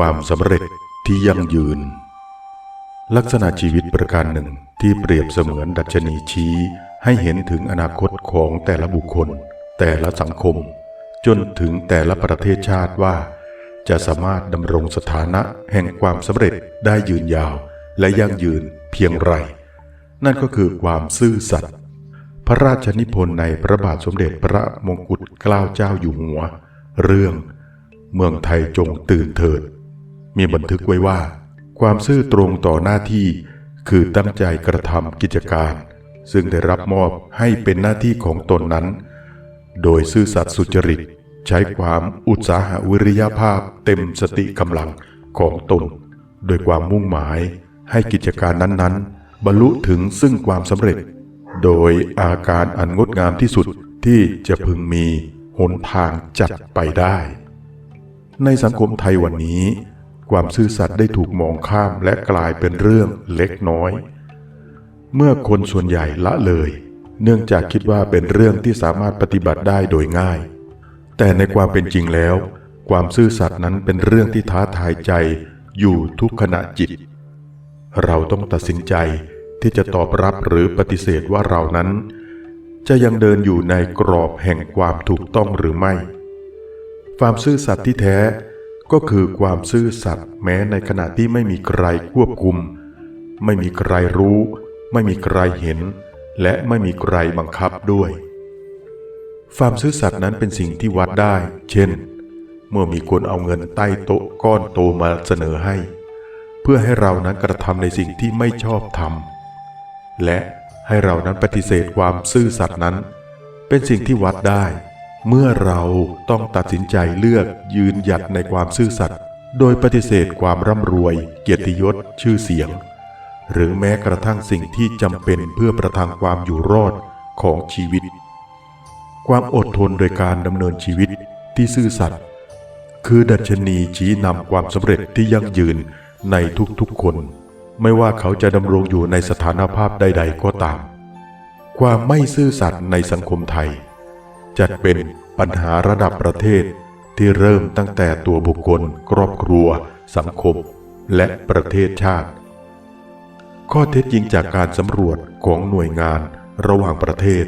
ความสำเร็จที่ยั่งยืน ลักษณะชีวิตประการหนึ่งที่เปรียบเสมือนดัชนีชี้ให้เห็นถึงอนาคตของแต่ละบุคคล แต่ละสังคม จนถึงแต่ละประเทศชาติว่า จะสามารถดำรงสถานะแห่งความสำเร็จได้ยืนยาวและยั่งยืนเพียงไร นั่นก็คือความซื่อสัตย์พระราชนิพนธ์ในพระบาทสมเด็จพระมงกุฎเกล้าเจ้าอยู่หัว เรื่อง เมืองไทยจงตื่นเถิด มีบันทึกไว้ว่า ความซื่อตรงต่อหน้าที่คือตั้งใจกระทำกิจการ ซึ่งได้รับมอบให้เป็นหน้าที่ของตนนั้น โดยซื่อสัตย์สุจริต ใช้ความอุตสาหะวิริยภาพเต็มสติกำลังของตน โดยความมุ่งหมายให้กิจการนั้นๆ บรรลุถึงซึ่งความสำเร็จ โดยอาการอันงดงามที่สุดที่จะพึงมีหนทางจัดไปได้ ในสังคมไทยวันนี้ ความซื่อสัตย์ได้ถูกมองข้ามและกลายเป็นเรื่องเล็กน้อย เมื่อคนส่วนใหญ่ละเลย เนื่องจากคิดว่าเป็นเรื่องที่สามารถปฏิบัติได้โดยง่าย แต่ในความเป็นจริงแล้ว ความซื่อสัตย์นั้นเป็นเรื่องที่ท้าทายใจอยู่ทุกขณะจิต เราต้องตัดสินใจที่จะตอบรับหรือปฏิเสธว่าเรานั้น จะยังเดินอยู่ในกรอบแห่งความถูกต้องหรือไม่ ความซื่อสัตย์ที่แท้ ก็คือความซื่อสัตย์แม้ในขณะที่ไม่มีใครควบคุม ไม่มีใครรู้ ไม่มีใครเห็น และไม่มีใครบังคับด้วย ความซื่อสัตย์นั้นเป็นสิ่งที่วัดได้ เช่น เมื่อมีคนเอาเงินใต้โต๊ะก้อนโตมาเสนอให้ เพื่อให้เรานั้นกระทำในสิ่งที่ไม่ชอบทำและให้เรานั้นปฏิเสธความซื่อสัตย์นั้น เป็นสิ่งที่วัดได้ เมื่อเราต้องตัดสินใจเลือกยืนหยัดในความซื่อสัตย์โดยปฏิเสธความร่ำรวย เกียรติยศชื่อเสียง หรือแม้กระทั่งสิ่งที่จำเป็นเพื่อประทังความอยู่รอดของชีวิต ความอดทนโดยการดำเนินชีวิตที่ซื่อสัตย์คือดัชนีชี้นำความสำเร็จที่ยั่งยืนในทุกๆคน ไม่ว่าเขาจะดำรงอยู่ในสถานภาพใด ๆ ก็ตาม ความไม่ซื่อสัตย์ในสังคมไทย จัดเป็นปัญหาระดับประเทศที่เริ่มตั้งแต่ตัวบุคคล ครอบครัว สังคม และประเทศชาติ ข้อเท็จจริงจากการสำรวจของหน่วยงานระหว่างประเทศ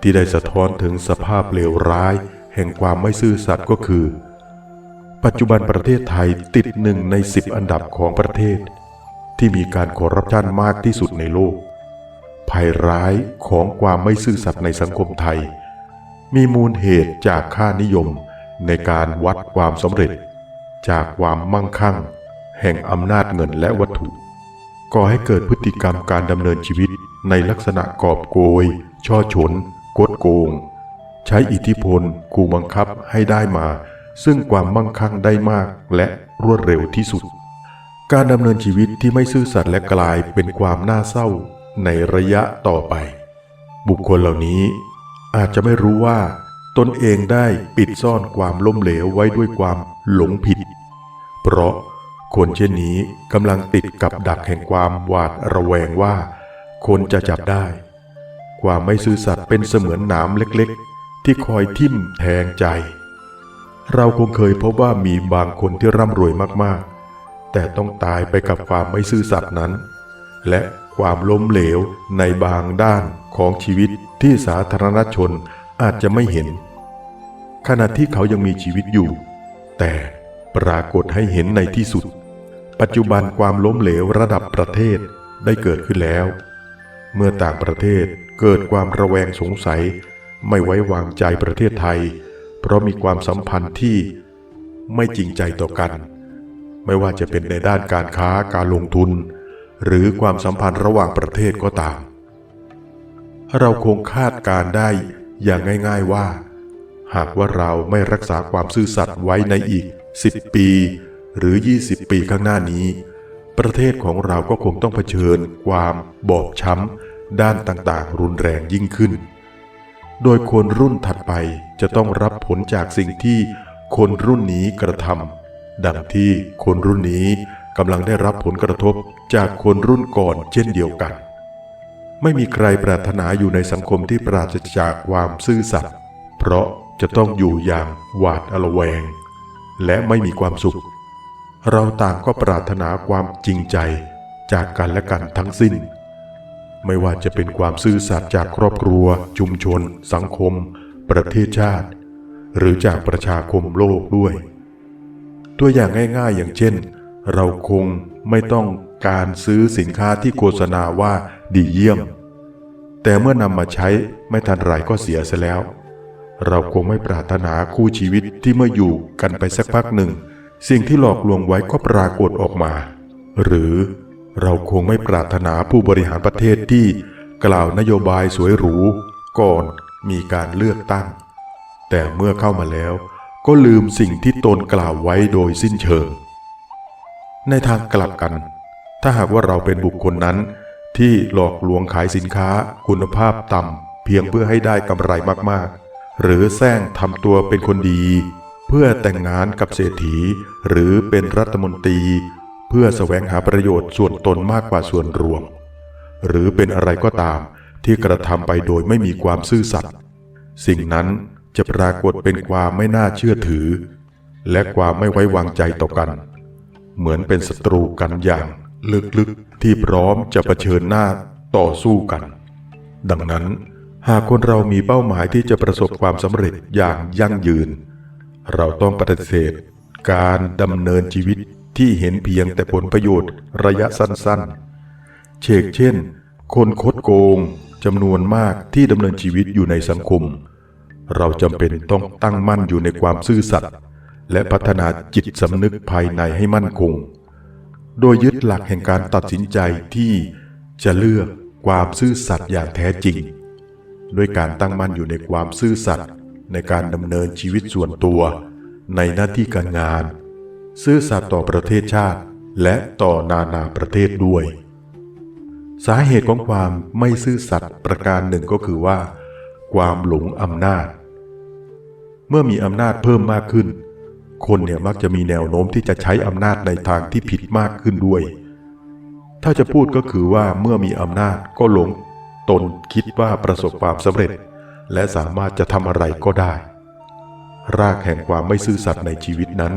ที่ได้สะท้อนถึงสภาพเลวร้าย แห่งความไม่ซื่อสัตย์ก็คือ ปัจจุบันประเทศไทยติดหนึ่งในสิบอันดับของประเทศ ที่มีการคอร์รัปชันมากที่สุดในโลก ภัยร้ายของความไม่ซื่อสัตย์ในสังคมไทย มีมูลเหตุจากค่านิยมในการวัดความสำเร็จ จากความมั่งคั่ง แห่งอำนาจเงินและวัตถุก่อให้เกิดพฤติกรรมการดำเนินชีวิตในลักษณะกอบโกย ช่อฉนกดโกง ใช้อิทธิพลกูบังคับให้ได้มา ซึ่งความมั่งคั่งได้มากและรวดเร็วที่สุด การดำเนินชีวิตที่ไม่ซื่อสัตย์และกลายเป็นความน่าเศร้าในระยะต่อไป บุคคลเหล่านี้ อาจจะไม่รู้ว่า ตนเองได้ปิดซ่อนความล้มเหลวไว้ด้วยความหลงผิด เพราะคนเช่นนี้กำลังติดกับดักแห่งความหวาดระแวงว่า คนจะจับได้ ความไม่ซื่อสัตย์เป็นเสมือนหนามเล็กๆ ที่คอยทิ่มแทงใจ เราคงเคยพบว่ามีบางคนที่ร่ำรวยมากๆ แต่ต้องตายไปกับความไม่ซื่อสัตย์นั้น และความล้มเหลวในบางด้าน ของชีวิตที่สาธารณชนอาจจะไม่เห็น ขณะที่เขายังมีชีวิตอยู่ แต่ปรากฏให้เห็นในที่สุด ปัจจุบันความล้มเหลวระดับประเทศได้เกิดขึ้นแล้ว เมื่อต่างประเทศเกิดความระแวงสงสัย ไม่ไว้วางใจประเทศไทย เพราะมีความสัมพันธ์ที่ไม่จริงใจต่อกัน ไม่ว่าจะเป็นในด้านการค้าการลงทุน หรือความสัมพันธ์ระหว่างประเทศก็ตาม เราคงคาดการได้อย่างง่ายๆว่า หากว่าเราไม่รักษาความซื่อสัตย์ไว้ในอีก 10 ปี หรือ 20 ปีข้างหน้านี้ ประเทศของเราก็คงต้องเผชิญความบอบช้ำด้านต่างๆ รุนแรงยิ่งขึ้น โดยคนรุ่นถัดไปจะต้องรับผลจากสิ่งที่คนรุ่นนี้กระทำดังที่คนรุ่นนี้กำลังได้รับผลกระทบจากคนรุ่นก่อนเช่นเดียวกัน ไม่มีใครปรารถนาอยู่ในสังคมที่ปราศจากความซื่อสัตย์เพราะจะต้องอยู่อย่างหวาดระแวง และไม่มีความสุข เราต่างก็ปรารถนาความจริงใจจากกันและกันทั้งสิ้น ไม่ว่าจะเป็นความซื่อสัตย์จากครอบครัว ชุมชน สังคม ประเทศชาติ หรือจากประชาคมโลกด้วย ตัวอย่างง่าย ๆ อย่างเช่น เราคงไม่ต้องการซื้อสินค้าที่โฆษณาว่าดีเยี่ยม แต่เมื่อนำมาใช้ไม่ทันไรก็เสียเสียแล้ว เราคงไม่ปรารถนาคู่ชีวิตที่เมื่ออยู่กันไปสักพักหนึ่ง สิ่งที่หลอกลวงไว้ก็ปรากฏออกมา หรือเราคงไม่ปรารถนาผู้บริหารประเทศที่กล่าวนโยบายสวยหรู ก่อนมีการเลือกตั้ง แต่เมื่อเข้ามาแล้ว ก็ลืมสิ่งที่ตนกล่าวไว้โดยสิ้นเชิง ในทางกลับกัน ถ้าหากว่าเราเป็นบุคคลนั้น ที่หลอกลวงขายสินค้าคุณภาพต่ำเพียงเพื่อให้ได้กำไรมากๆ หรือแซงทำตัวเป็นคนดี เพื่อแต่งงานกับเศรษฐี หรือเป็นรัฐมนตรี เพื่อแสวงหาประโยชน์ส่วนตนมากกว่าส่วนรวม หรือเป็นอะไรก็ตามที่กระทำไปโดยไม่มีความซื่อสัตย์สิ่งนั้นจะปรากฏเป็นความไม่น่าเชื่อถือ และความไม่ไว้วางใจต่อกัน เหมือนเป็นศัตรูกันอย่างลึกๆที่พร้อมจะะเผชิญหน้าต่อสู้กัน ดังนั้น หากคนเรามีเป้าหมายที่จะประสบความสำเร็จอย่างยั่งยืน เราต้องปฏิเสธ การดำเนินชีวิตที่เห็นเพียงแต่ผลประโยชน์ระยะสั้นๆ เชกเช่น คนคดโกงจำนวนมากที่ดำเนินชีวิตอยู่ในสังคม เราจำเป็นต้องตั้งมั่นอยู่ในความซื่อสัตย์ และพัฒนาจิตสำนึกภายในให้มั่นคง โดยยึดหลักแห่งการตัดสินใจที่จะเลือกความซื่อสัตย์อย่างแท้จริง ด้วยการตั้งมั่นอยู่ในความซื่อสัตย์ในการดำเนินชีวิตส่วนตัว ในหน้าที่การงาน ซื่อสัตย์ต่อประเทศชาติ และต่อนานาประเทศด้วย สาเหตุของความไม่ซื่อสัตย์ประการหนึ่งก็คือว่า ความหลงอำนาจ เมื่อมีอำนาจเพิ่มมากขึ้น คนเนี่ยมักจะมีแนวโน้มที่จะใช้อำนาจในทางที่ผิดมากขึ้นด้วย ถ้าจะพูดก็คือว่าเมื่อมีอำนาจก็หลง ตนคิดว่าประสบความสำเร็จ และสามารถจะทำอะไรก็ได้ รากแห่งความไม่ซื่อสัตย์ในชีวิตนั้น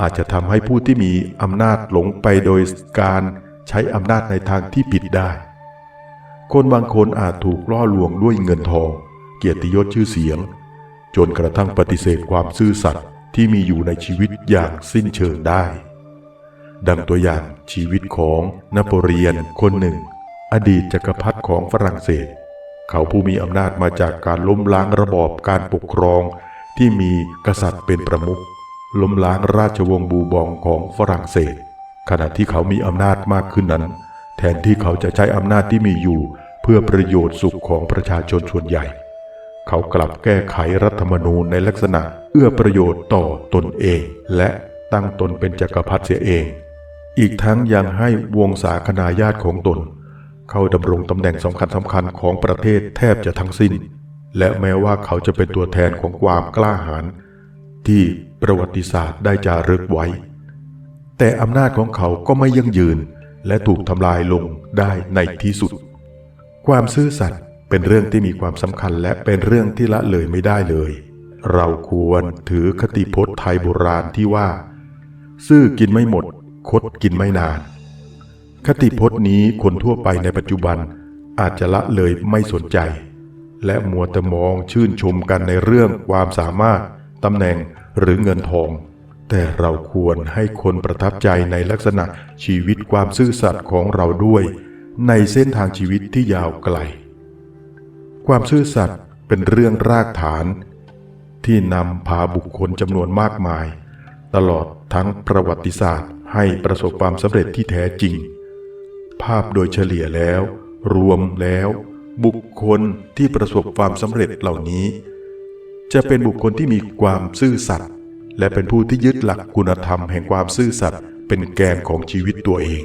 อาจจะทำให้ผู้ที่มีอำนาจหลงไปโดยการใช้อำนาจในทางที่ผิดได้ คนบางคนอาจถูกล่อลวงด้วยเงินทอง เกียรติยศชื่อเสียง จนกระทั่งปฏิเสธความซื่อสัตย์ ที่มีอยู่ในชีวิตอย่างสิ้นเชิงได้ ดังตัวอย่างชีวิตของนโปเลียนคนหนึ่ง อดีตจักรพรรดิของฝรั่งเศส เขาผู้มีอำนาจมาจากการล้มล้างระบอบการปกครองที่มีกษัตริย์เป็นประมุขล้มล้างราชวงศ์บูบองของฝรั่งเศส ขณะที่เขามีอำนาจมากขึ้นนั้น แทนที่เขาจะใช้อำนาจที่มีอยู่ เพื่อประโยชน์สุขของประชาชนส่วนใหญ่ เขากลับแก้ไขรัฐธรรมนูญในลักษณะเอื้อประโยชน์ต่อตนเอง และตั้งตนเป็นจักรพรรดิเสียเอง อีกทั้งยังให้วงศาคณาญาติของตน เข้าดำรงตำแหน่งสำคัญสำคัญของประเทศแทบจะทั้งสิ้น และแม้ว่าเขาจะเป็นตัวแทนของความกล้าหาญที่ประวัติศาสตร์ได้จารึกไว้ แต่อำนาจของเขาก็ไม่ยั่งยืนและถูกทำลายลงได้ในที่สุด ความซื่อสัตย์ เป็นเรื่องที่มีความสำคัญและเป็นเรื่องที่ละเลยไม่ได้เลย เราควรถือคติพจน์ไทยโบราณที่ว่า ซื่อกินไม่หมด คดกินไม่นาน คติพจน์นี้คนทั่วไปในปัจจุบันอาจจะละเลยไม่สนใจ และมัวแต่มองชื่นชมกันในเรื่องความสามารถตำแหน่งหรือเงินทอง แต่เราควรให้คนประทับใจในลักษณะชีวิตความซื่อสัตย์ของเราด้วย ในเส้นทางชีวิตที่ยาวไกล ความซื่อสัตย์เป็นเรื่องรากฐาน ที่นำพาบุคคลจำนวนมากมาย ตลอดทั้งประวัติศาสตร์ให้ประสบความสำเร็จที่แท้จริง ภาพโดยเฉลี่ยแล้ว รวมแล้ว บุคคลที่ประสบความสำเร็จเหล่านี้ จะเป็นบุคคลที่มีความซื่อสัตย์และเป็นผู้ที่ยึดหลักคุณธรรมแห่งความซื่อสัตย์เป็นแกนของชีวิตตัวเอง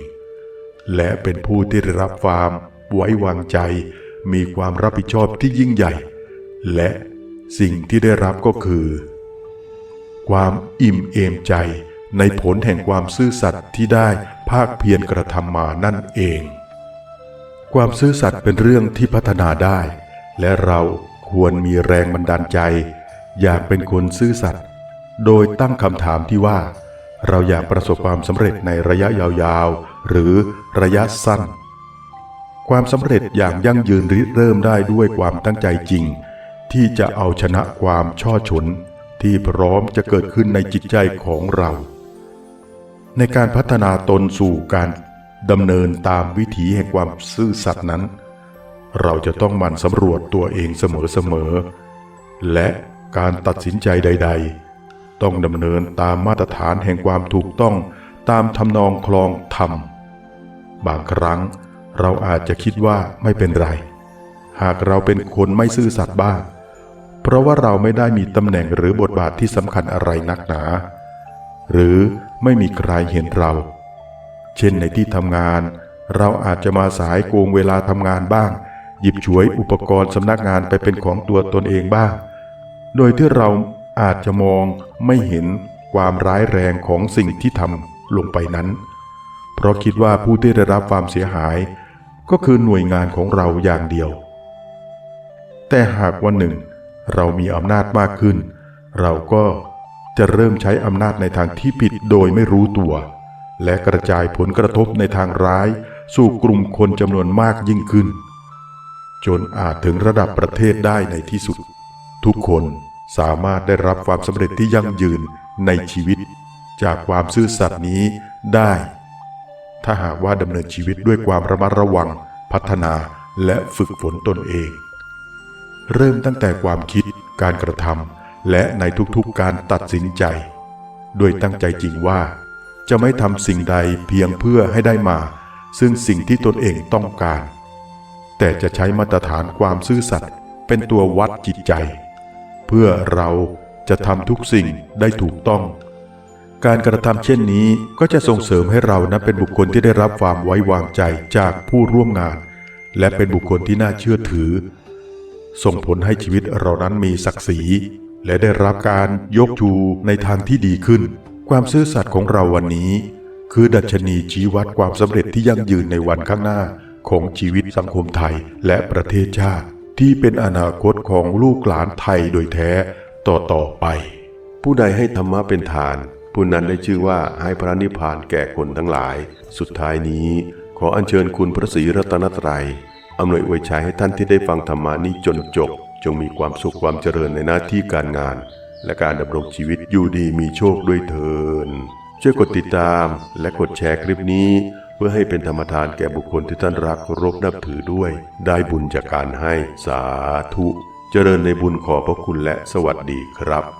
และเป็นผู้ที่ได้รับความไว้วางใจ มีความรับผิดชอบที่ยิ่งใหญ่ และสิ่งที่ได้รับก็คือ ความอิ่มเอมใจในผลแห่งความซื่อสัตย์ที่ได้ภาคเพียรกระทำมานั่นเอง ความซื่อสัตย์เป็นเรื่องที่พัฒนาได้ และเราควรมีแรงบันดาลใจ อยากเป็นคนซื่อสัตย์โดยตั้งคำถามที่ว่า เราอยากประสบความสำเร็จในระยะยาวๆ หรือระยะสั้น ความสำเร็จอย่างยั่งยืนริเริ่มได้ด้วยความตั้งใจจริง ที่จะเอาชนะความช่อฉนที่พร้อมจะเกิดขึ้นในจิตใจของเรา ในการพัฒนาตนสู่การดำเนินตามวิถีแห่งความซื่อสัตย์นั้น เราจะต้องหมั่นสำรวจตัวเองเสมอๆและการตัดสินใจใด ๆ ต้องดำเนินตามมาตรฐานแห่งความถูกต้องตามทำนองคลองธรรม บางครั้ง เราอาจจะคิดว่าไม่เป็นไร หากเราเป็นคนไม่ซื่อสัตย์บ้าง เพราะว่าเราไม่ได้มีตำแหน่งหรือบทบาทที่สำคัญอะไรนักหนา หรือไม่มีใครเห็นเรา เช่นในที่ทำงาน เราอาจจะมาสายโกงเวลาทำงานบ้าง หยิบฉวยอุปกรณ์สำนักงานไปเป็นของตัวตนเองบ้าง โดยที่เราอาจจะมองไม่เห็นความร้ายแรงของสิ่งที่ทำลงไปนั้น เพราะคิดว่าผู้ที่ได้รับความเสียหาย ก็คือหน่วยงานของเราอย่างเดียว แต่หากวันหนึ่งเรามีอำนาจมากขึ้น เราก็จะเริ่มใช้อำนาจในทางที่ผิดโดยไม่รู้ตัว และกระจายผลกระทบในทางร้าย สู่กลุ่มคนจำนวนมากยิ่งขึ้น จนอาจถึงระดับประเทศได้ในที่สุด ทุกคนสามารถได้รับความสำเร็จที่ยั่งยืนในชีวิต จากความซื่อสัตย์นี้ได้ ถ้าหากว่าดำเนินชีวิตด้วยความระมัดระวัง พัฒนาและฝึกฝนตนเอง เริ่มตั้งแต่ความคิดการกระทำและในทุกๆการตัดสินใจ โดยตั้งใจจริงว่า จะไม่ทำสิ่งใดเพียงเพื่อให้ได้มา ซึ่งสิ่งที่ตนเองต้องการ แต่จะใช้มาตรฐานความซื่อสัตย์เป็นตัววัดจิตใจ เพื่อเราจะทำทุกสิ่งได้ถูกต้อง การกระทำเช่นนี้ก็จะส่งเสริมให้เรานั้นเป็นบุคคลที่ได้รับความไว้วางใจจากผู้ร่วมงาน และเป็นบุคคลที่น่าเชื่อถือ ส่งผลให้ชีวิตเรานั้นมีศักดิ์ศรีและได้รับการยกชูในทางที่ดีขึ้น ความซื่อสัตย์ของเราวันนี้ คือดัชนีชี้วัดความสำเร็จที่ยั่งยืนในวันข้างหน้าของชีวิตสังคมไทยและประเทศชาติ ที่เป็นอนาคตของลูกหลานไทยโดยแท้ต่อต่อไป ผู้ใดให้ธรรมะเป็นทาน ผู้นั้นได้ชื่อว่าให้พระนิพพานแก่คนทั้งหลาย สุดท้ายนี้ ขออัญเชิญคุณพระศรีรัตนตรัยอำนวยอวยชัยให้ท่านที่ได้ฟังธรรมานี้จนจบ จงมีความสุขความเจริญในหน้าที่การงาน และการดำรงชีวิตอยู่ดีมีโชคด้วยเถินช่วยกดติดตามและกดแชร์คลิปนี้ เพื่อให้เป็นธรรมทานแก่บุคคลที่ท่านรักรพนับถือด้วย ได้บุญจากการให้สาธุ เจริญในบุญขอพระคุณและสวัสดีครับ